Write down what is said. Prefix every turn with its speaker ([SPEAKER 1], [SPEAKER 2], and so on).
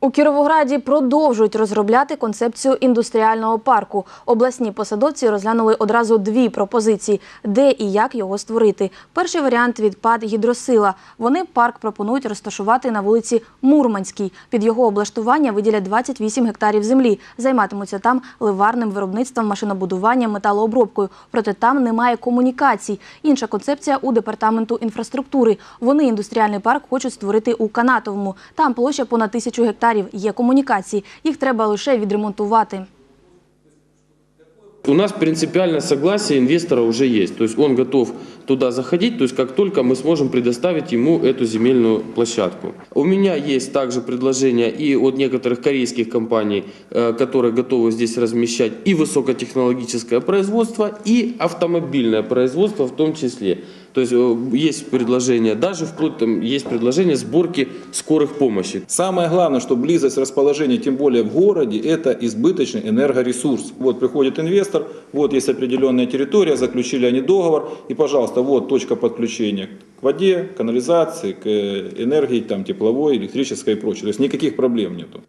[SPEAKER 1] У Кіровограді продовжують розробляти концепцію індустріального парку. Обласні посадовці розглянули одразу дві пропозиції, де і як його створити. Перший варіант від ПАД «Гідросила». Вони парк пропонують розташувати на вулиці Мурманській. Під його облаштування виділять 28 гектарів землі. Займатимуться там ливарним виробництвом, машинобудуванням, металообробкою. Проте там немає комунікацій. Інша концепція у департаменту інфраструктури. Вони індустріальний парк хочуть створити у Канатовому. Там площа понад тисячу гектарів. Є комунікації. Їх треба лише відремонтувати.
[SPEAKER 2] У нас принципиальное согласие инвестора уже есть. То есть он готов туда заходить, то есть как только мы сможем предоставить ему эту земельную площадку. У меня есть также предложение и от некоторых корейских компаний, э, которые готовы здесь размещать и высокотехнологическое производство, и автомобильное производство в том числе. То есть э, есть предложение, даже вплоть там есть предложение сборки скорых помощи.
[SPEAKER 3] Самое главное, что близость расположения, тем более в городе, это избыточный энергоресурс. Вот приходит инвестор, вот есть определенная территория, заключили они договор, и, пожалуйста, вот точка подключения к воде, канализации, к э, энергии там, тепловой, электрической и прочее. То есть никаких проблем нету.